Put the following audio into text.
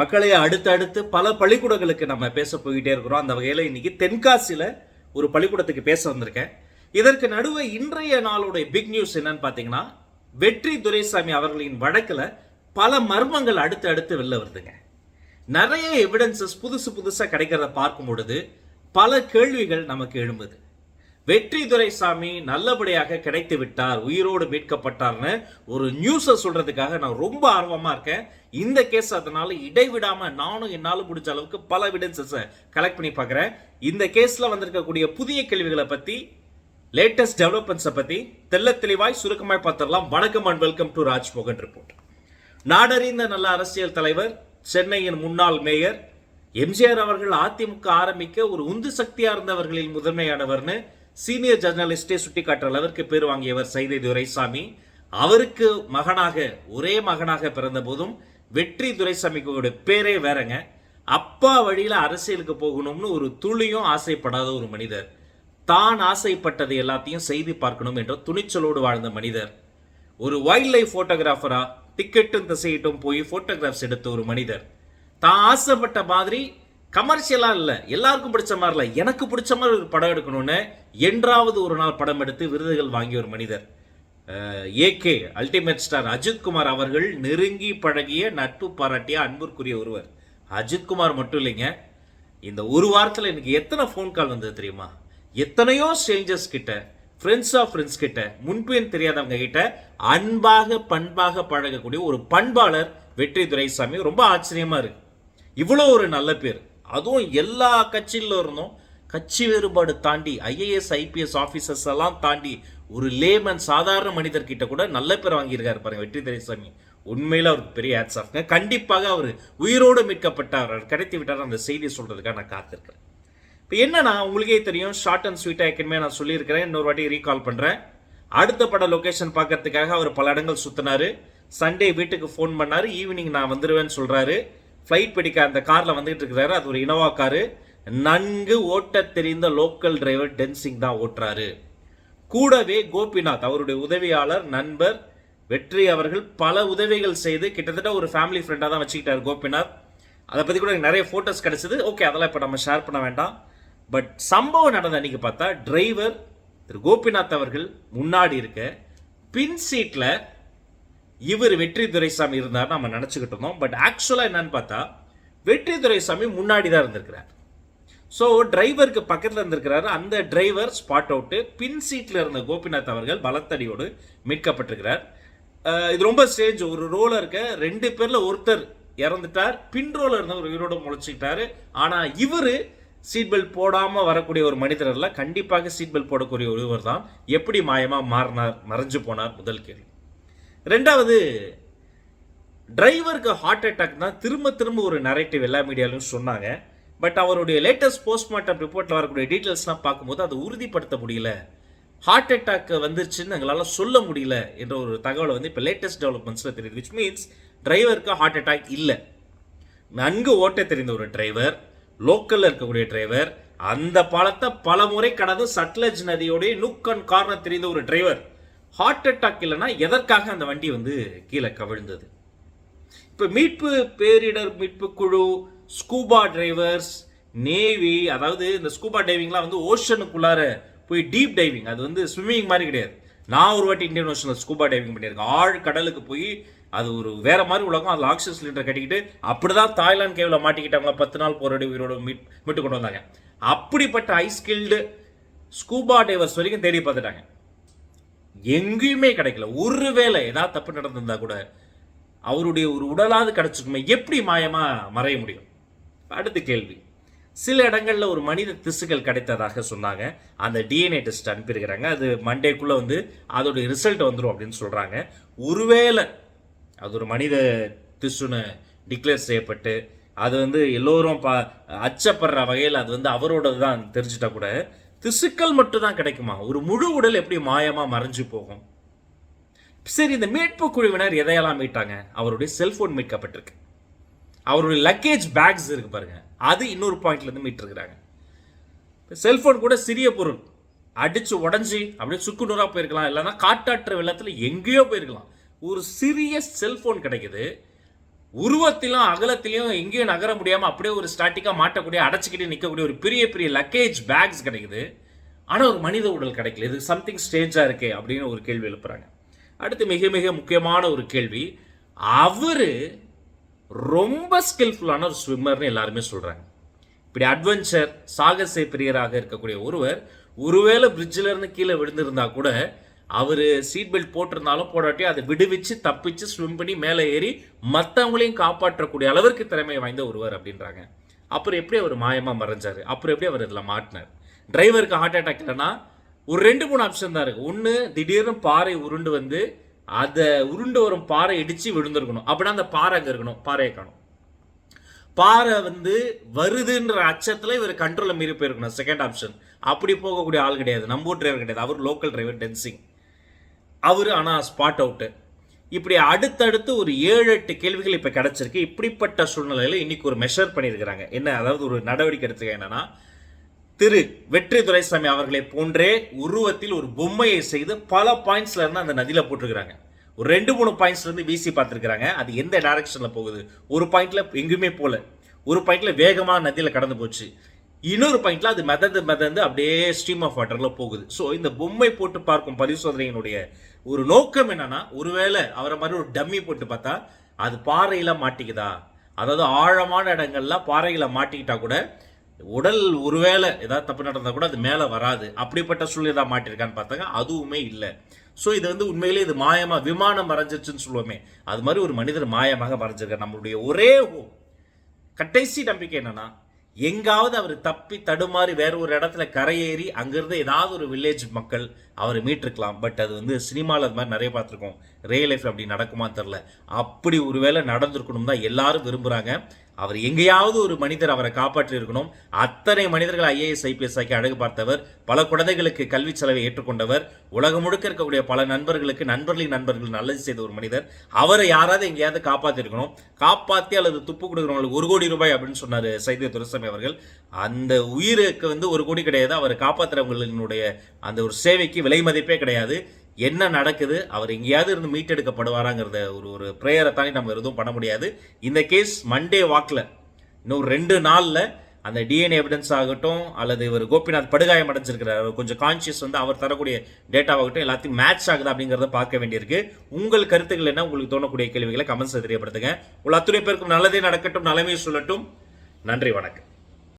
மக்களே அடுத்தடுத்து பல பள்ளிக்கூடங்களுக்கு நம்ம பேச போயிட்டே இருக்கிறோம். அந்த வகையில் இன்னைக்கு தென்காசியில் ஒரு பள்ளிக்கூடத்துக்கு பேச வந்திருக்கேன். இதற்கு நடுவே இன்றைய நாளுடைய பிக் நியூஸ் என்னன்னு பார்த்தீங்கன்னா வெற்றி துரைசாமி அவர்களின் வழக்கில் பல மர்மங்கள் அடுத்து அடுத்து வெளில வருதுங்க. நிறைய எவிடன்சஸ் புதுசு புதுசாக கிடைக்கிறத பார்க்கும் பொழுது பல கேள்விகள் நமக்கு எழும்புது. வெற்றி துரைசாமி நல்லபடியாக கிடைத்து விட்டார் உயிரோடு மீட்கப்பட்டார்னு ஒரு நியூஸை சொல்றதுக்காக நான் ரொம்ப ஆர்வமா இருக்கேன். இந்த கேஸ் அதனால இடைவிடாம நானும் என்னால முடிஞ்ச அளவுக்கு பல எவிடன்சஸை கலெக்ட் பண்ணி பார்க்குறேன். இந்த கேஸ்ல வந்திருக்கக்கூடிய புதிய கேள்விகளை பத்தி லேட்டஸ்ட் டெவலப்மெண்ட்ஸை பத்தி தெள்ள தெளிவாய் சுருக்கமாய் பார்த்துடலாம். வணக்கம் and welcome to Rajmohan report நாடறிந்த நல்ல அரசியல் தலைவர் சென்னையின் முன்னாள் மேயர் எம்ஜிஆர் அவர்கள் அதிமுக ஆரம்பிக்க ஒரு உந்து சக்தியா இருந்தவர்களில் முதன்மையானவர்னு சீனியர் ஜர்னலிஸ்டே சுட்டிக்காட்டுற அளவிற்கு பேர் வாங்கியவர் சைதை துரைசாமி. அவருக்கு மகனாக ஒரே மகனாக பிறந்த போதும் வெற்றி துரைசாமிக்கு பேரே வேறங்க. அப்பா வழியில் அரசியலுக்கு போகணும்னு ஒரு துளியும் ஆசைப்படாத ஒரு மனிதர். தான் ஆசைப்பட்டது எல்லாத்தையும் செய்தி பார்க்கணும் என்ற துணிச்சலோடு வாழ்ந்த மனிதர். ஒரு வைல்ட் லைஃப் ஃபோட்டோகிராஃபராக டிக்கெட்டும் திசையிட்டும் போய் ஃபோட்டோகிராஃப்ஸ் எடுத்த ஒரு மனிதர். தான் ஆசைப்பட்ட மாதிரி கமர்ஷியலாக இல்லை. எல்லாருக்கும் பிடிச்ச மாதிரி இல்லை. எனக்கு பிடிச்ச மாதிரி ஒரு படம் எடுக்கணும்னு என்றாவது ஒரு நாள் படம் எடுத்து விருதுகள் வாங்கிய ஒரு மனிதர். ஏகே அல்டிமேட் ஸ்டார் அஜித்குமார் அவர்கள் நெருங்கி பழகிய நட்பு பாராட்டிய அன்பிற்குரிய ஒருவர். அஜித்குமார் மட்டும் இல்லைங்க. இந்த ஒரு வாரத்தில் எனக்கு எத்தனை ஃபோன் கால் வந்தது தெரியுமா? எத்தனையோ ஸ்ட்ரேஞ்சர்ஸ் கிட்ட ஃப்ரெண்ட்ஸ் ஆஃப் ஃப்ரெண்ட்ஸ் கிட்ட முன்பின் தெரியாதவங்க கிட்ட அன்பாக பண்பாக பழகக்கூடிய ஒரு பண்பாளர் வெற்றி துரைசாமி. ரொம்ப ஆச்சரியமாக இருக்கு. இவ்வளோ ஒரு நல்ல பேர். அதுவும் எல்லா கட்சியில இருந்தும் கட்சி வேறுபாடு தாண்டி ஐஏஎஸ் ஐபிஎஸ் ஆஃபீஸர்ஸ் எல்லாம் தாண்டி ஒரு லேமன் சாதாரண மனிதர்கிட்ட கூட நல்ல பேர் வாங்கியிருக்காரு பாருங்க வெற்றி துரைசாமி. உண்மையில் அவருக்கு பெரிய ஹேட்ஸ் ஆஃப்ங்க கண்டிப்பாக அவர் உயிரோடு மீட்கப்பட்டார். அவர் கிடைத்து விட்டார் அந்த செய்தியை சொல்கிறதுக்காக நான் காத்திருக்கிறேன். இப்போ என்னன்னா உங்களுக்கே தெரியும் ஷார்ட் அண்ட் ஸ்வீட்டாக ஏற்கனவே நான் சொல்லியிருக்கிறேன். இன்னொரு வாட்டி ரீகால் பண்ணுறேன் அடுத்த பட லொக்கேஷன் பார்க்கறதுக்காக அவர் பல இடங்கள் சுற்றினார் சண்டே வீட்டுக்கு ஃபோன் பண்ணார். ஈவினிங் நான் வந்துடுவேன்னு சொல்கிறாரு ஃப்ளைட் பிடிக்க அந்த காரில் வந்துகிட்டு இருக்கிறாரு. அது ஒரு இனோவா காரு நன்கு ஓட்ட தெரிந்த லோக்கல் டிரைவர் டென்சிங் தான் ஓட்டுறாரு. கூடவே கோபிநாத் அவருடைய உதவியாளர் நண்பர் வெற்றி அவர்கள் பல உதவிகள் செய்து கிட்டத்தட்ட ஒரு ஃபேமிலி ஃப்ரெண்டாக தான் வச்சுக்கிட்டார் கோபிநாத். அதை பற்றி கூட எனக்கு நிறைய ஃபோட்டோஸ் கிடச்சிது. ஓகே அதெல்லாம் இப்போ நம்ம ஷேர் பண்ண வேண்டாம். பட் சம்பவம் நடந்த அன்னைக்கு பார்த்தா டிரைவர் திரு கோபிநாத் அவர்கள் முன்னாடி இருக்க பின் சீட்டில் இவர் வெற்றி துரைசாமி இருந்தார் நம்ம நினச்சிக்கிட்டு இருந்தோம். பட் ஆக்சுவலாக என்னன்னு பார்த்தா வெற்றி துரைசாமி முன்னாடி தான் இருந்திருக்கிறார். ஸோ டிரைவருக்கு பக்கத்தில் இருந்திருக்கிறாரு. அந்த டிரைவர் ஸ்பாட் அவுட்டு பின் சீட்டில் இருந்த கோபிநாத் அவர்கள் பலத்தடியோடு மீட்கப்பட்டிருக்கிறார். இது ரொம்ப ஸ்டேஜ் ஒரு ரோல இருக்க ரெண்டு பேரில் ஒருத்தர் இறந்துட்டார். பின் ரோல இருந்த ஒரு உயிரோடு முளைச்சிக்கிட்டாரு. ஆனால் இவர் சீட் பெல்ட் போடாமல் வரக்கூடிய ஒரு மனிதர் கண்டிப்பாக சீட் பெல்ட் போடக்கூடிய ஒருவர் தான். எப்படி மாயமாக மாறினார் மறைஞ்சு போனார் முதல் கேள்வி. ரெண்டாவது டிரைவருக்கு ஹார்ட் அட்டாக் தான் திரும்ப திரும்ப ஒரு நரேட்டிவ் எல்லா மீடியாலையும் சொன்னாங்க. பட் அவருடைய லேட்டஸ்ட் போஸ்ட்மார்ட்டம் ரிப்போர்ட்டில் வரக்கூடிய டீட்டெயில்ஸ்லாம் பார்க்கும்போது அதை உறுதிப்படுத்த முடியல. ஹார்ட் அட்டாக் வந்துருச்சுன்னு எங்களால் சொல்ல முடியல என்ற ஒரு தகவலை வந்து இப்போ லேட்டஸ்ட் டெவலப்மெண்ட்ஸில் தெரியுது. விச் மீன்ஸ் டிரைவருக்கு ஹார்ட் அட்டாக் இல்லை. நன்கு ஓட்ட தெரிந்த ஒரு டிரைவர் லோக்கலில் இருக்கக்கூடிய டிரைவர் அந்த பாலத்தை பல முறை கடந்து சட்லஜ் நதியோடைய நுக்கன் அண்ட் கார்னர் தெரிந்த ஒரு டிரைவர் ஹார்ட் அட்டாக் இல்லைன்னா எதற்காக அந்த வண்டி வந்து கீழே கவிழ்ந்தது? இப்போ மீட்பு பேரிடர் மீட்பு குழு ஸ்கூபா டிரைவர்ஸ் நேவி அதாவது இந்த ஸ்கூபா டைவிங்லாம் வந்து ஓஷனுக்குள்ளார போய் டீப் டைவிங் அது வந்து ஸ்விம்மிங் மாதிரி கிடையாது. நான் ஒரு வாட்டி இந்தியன் ஓஷனில் ஸ்கூபா டைவிங் பண்ணியிருக்கேன். ஆழ் கடலுக்கு போய் அது ஒரு வேற மாதிரி உலகம் அதில் ஆக்சிஜன் சிலிண்டர் கட்டிக்கிட்டு அப்படிதான் தாய்லாந்து கேவில் மாட்டிக்கிட்டவங்க பத்து நாள் போராடி உயிரோட மீட் மீட்டு கொண்டு வந்தாங்க. அப்படிப்பட்ட ஹை ஸ்கில்டு ஸ்கூபா டைவர்ஸ் வரைக்கும் தேடி பார்த்துட்டாங்க. எங்கேயுமே கிடைக்கல. ஒருவேளை ஏதாவது தப்பு நடந்திருந்தா கூட அவருடைய ஒரு உடலாவது கிடைச்சிருக்குமே எப்படி மாயமாக மறைய முடியும்? அடுத்த கேள்வி. சில இடங்களில் ஒரு மனித திசுகள் கிடைத்ததாக சொன்னாங்க. அந்த டிஎன்ஏ டெஸ்ட் அனுப்பியிருக்கிறாங்க. அது மண்டேக்குள்ளே வந்து அதோடைய ரிசல்ட் வந்துடும் அப்படின்னு சொல்கிறாங்க ஒருவேளை அது ஒரு மனித திசுன்னு டிக்ளேர் செய்யப்பட்டு அது வந்து எல்லோரும் பா அச்சப்படுற வகையில் அது வந்து அவரோடது தான் தெரிஞ்சிட்டா கூட திசுக்கள் மட்டும் தான் கிடைக்குமா? ஒரு முழு உடல் எப்படி மாயமாக மறைஞ்சு போகும்? சரி இந்த மீட்பு குழுவினர் எதையெல்லாம் மீட்டாங்க? அவருடைய செல்போன் மீட்கப்பட்டிருக்கு. அவருடைய லக்கேஜ் பேக்ஸ் இருக்கு பாருங்க. அது இன்னொரு பாயிண்ட்லேருந்து மீட்டிருக்கிறாங்க. செல்போன் கூட சிறிய பொருள். அடிச்சு உடஞ்சி அப்படியே சுக்கு நூறாக போயிருக்கலாம். இல்லைன்னா காட்டாற்று வெள்ளத்தில் எங்கேயோ போயிருக்கலாம். ஒரு சிறிய செல்போன் கிடைக்குது. உருவத்திலும் அகலத்திலையும் எங்கேயும் நகர முடியாமல் அப்படியே ஒரு ஸ்டாட்டிக்காக மாட்டக்கூடிய அடைச்சிக்கிட்டு நிற்கக்கூடிய ஒரு பெரிய பெரிய லக்கேஜ் பேக்ஸ் கிடைக்குது. ஆனால் ஒரு மனித உடல் கிடைக்கல. இது சம்திங் ஸ்டேஜாக இருக்கே அப்படின்னு ஒரு கேள்வி எழுப்புறாங்க. அடுத்து மிக மிக முக்கியமான ஒரு கேள்வி. அவர் ரொம்ப ஸ்கில்ஃபுல்லான ஒரு ஸ்விம்மர்னு எல்லாருமே சொல்கிறாங்க இப்படி அட்வென்ச்சர் சாகச பிரியராக இருக்கக்கூடிய ஒருவர் ஒருவேளை பிரிட்ஜில் இருந்து கீழே விழுந்திருந்தா கூட அவர் சீட் பெல்ட் போட்டிருந்தாலும் போடாட்டி அதை விடுவிச்சு தப்பிச்சு ஸ்விம் பண்ணி மேலே ஏறி மற்றவங்களையும் காப்பாற்றக்கூடிய அளவிற்கு திறமை வாய்ந்த ஒருவர் அப்படின்றாங்க. அப்புறம் எப்படி அவர் மாயமாக மறைஞ்சாரு? அப்புறம் எப்படி அவர் இதில் மாட்டினார்? டிரைவருக்கு ஹார்ட் அட்டாக் இல்லைன்னா ஒரு ரெண்டு மூணு ஆப்ஷன் தான் இருக்குது ஒன்று திடீர்னு பாறை உருண்டு வந்து அதை உருண்டு வரும் பாறை இடித்து விழுந்திருக்கணும். அப்படின்னா அந்த பாறை அங்கே இருக்கணும். பாறையை காணும். பாறை வந்து வருதுன்ற அச்சத்தில் இவர் கண்ட்ரோலில் மீறி போயிருக்கணும். செகண்ட் ஆப்ஷன் அப்படி போகக்கூடிய ஆள் கிடையாது. நம்ம ஊர் டிரைவர் கிடையாது. அவர் லோக்கல் டிரைவர் டென்சிங் அவர் ஆனால் ஸ்பாட் அவுட்டு இப்படி அடுத்தடுத்து ஒரு ஏழு எட்டு கேள்விகள் இப்போ கிடச்சிருக்கு. இப்படிப்பட்ட சூழ்நிலையில் இன்னைக்கு ஒரு மெஷர் பண்ணியிருக்கிறாங்க. என்ன? அதாவது ஒரு நடவடிக்கை எடுத்துக்க என்னன்னா திரு வெற்றி துரைசாமி அவர்களை போன்றே உருவத்தில் ஒரு பொம்மையை செய்து பல பாயிண்ட்ஸ்ல இருந்து அந்த நதியில போட்டிருக்கிறாங்க. ஒரு ரெண்டு மூணு பாயிண்ட்ஸ்ல இருந்து வீசி பார்த்துருக்காங்க அது எந்த டைரக்ஷன்ல போகுது? ஒரு பாயிண்ட்ல எங்கேயுமே போல. ஒரு பாயிண்ட்ல வேகமாக நதியில கடந்து போச்சு. இன்னொரு பாயிண்ட்ல அது மிதந்து மிதந்து அப்படியே ஸ்ட்ரீம் ஆஃப் வாட்டர்ல போகுது. ஸோ இந்த பொம்மை போட்டு பார்க்கும் பரிசோதனையினுடைய ஒரு நோக்கம் என்னன்னா ஒருவேளை அவரை மாதிரி ஒரு டம்மி போட்டு பார்த்தா அது பாறையில மாட்டிக்குதா? அதாவது ஆழமான இடங்கள்ல பாறையில மாட்டிக்கிட்டா கூட உடல் ஒருவேளை ஏதாவது தப்பு நடந்தா கூட அது மேலே வராது. அப்படிப்பட்ட சூழ்நிலை தான் மாட்டிருக்கான்னு பார்த்தாங்க. அதுவுமே இல்லை. ஸோ இது வந்து உண்மையிலே இது மாயமா விமானம் மறைஞ்சிருச்சுன்னு சொல்லுவோமே. அது மாதிரி ஒரு மனிதர் மாயமாக மறைஞ்சிருக்கார் நம்மளுடைய ஒரே கடைசி நம்பிக்கை என்னன்னா எங்காவது அவர் தப்பி தடுமாறி வேற ஒரு இடத்துல கரையேறி அங்கிருந்து ஏதாவது ஒரு வில்லேஜ் மக்கள் அவரை மீட்டிருக்கலாம். பட் அது வந்து சினிமாவில் அது மாதிரி நிறைய பார்த்துருக்கோம். ரியல் லைஃப் அப்படி நடக்குமா தெரில அப்படி ஒருவேளை நடந்திருக்கணும் தான் எல்லாரும் விரும்புகிறாங்க அவர் எங்கேயாவது ஒரு மனிதர் அவரை காப்பாற்றி இருக்கணும் அத்தனை மனிதர்கள் ஐஏஎஸ் ஐபிஎஸ் ஆக்கி அழகு பார்த்தவர் பல குழந்தைகளுக்கு கல்வி செலவை ஏற்றுக்கொண்டவர் உலகம் முழுக்க இருக்கக்கூடிய பல நண்பர்களுக்கு நண்பர்களின் நண்பர்கள் நல்லது செய்த ஒரு மனிதர். அவரை யாராவது எங்கேயாவது காப்பாற்றிருக்கணும் காப்பாற்றி அல்லது துப்பு கொடுக்குறவங்களுக்கு ஒரு கோடி ரூபாய் அப்படின்னு சொன்னார் சைதிய துரசாமி அவர்கள். அந்த உயிருக்கு வந்து ஒரு கோடி கிடையாது. அவரை காப்பாற்றுறவங்களுடைய அந்த ஒரு சேவைக்கு விலை மதிப்பே கிடையாது. என்ன நடக்குது அவர் எங்கேயாவது இருந்து மீட்டெடுக்கப்படுவாராங்கிறத ஒரு ஒரு ப்ரேயரை தாண்டி நம்ம எதுவும் பண்ண முடியாது. இந்த கேஸ் மண்டே வாக்கில் இன்னும் ரெண்டு நாளில் அந்த டிஎன்ஏ எவிடன்ஸ் ஆகட்டும் அல்லது இவர் கோபிநாத் படுகாயம் அடைஞ்சிருக்கிறார் கொஞ்சம் கான்சியஸ் வந்து அவர் தரக்கூடிய டேட்டாவாகட்டும் எல்லாத்தையும் மேட்ச் ஆகுதா அப்படிங்கிறத பார்க்க வேண்டியிருக்கு. உங்கள் கருத்துக்கள் என்ன? உங்களுக்கு தோணக்கூடிய கேள்விகளை கமெண்ட்ஸ் தெரியப்படுத்துங்க. உள்ள அத்துணை பேருக்கும் நல்லதே நடக்கட்டும் நலமே சொல்லட்டும். நன்றி வணக்கம்.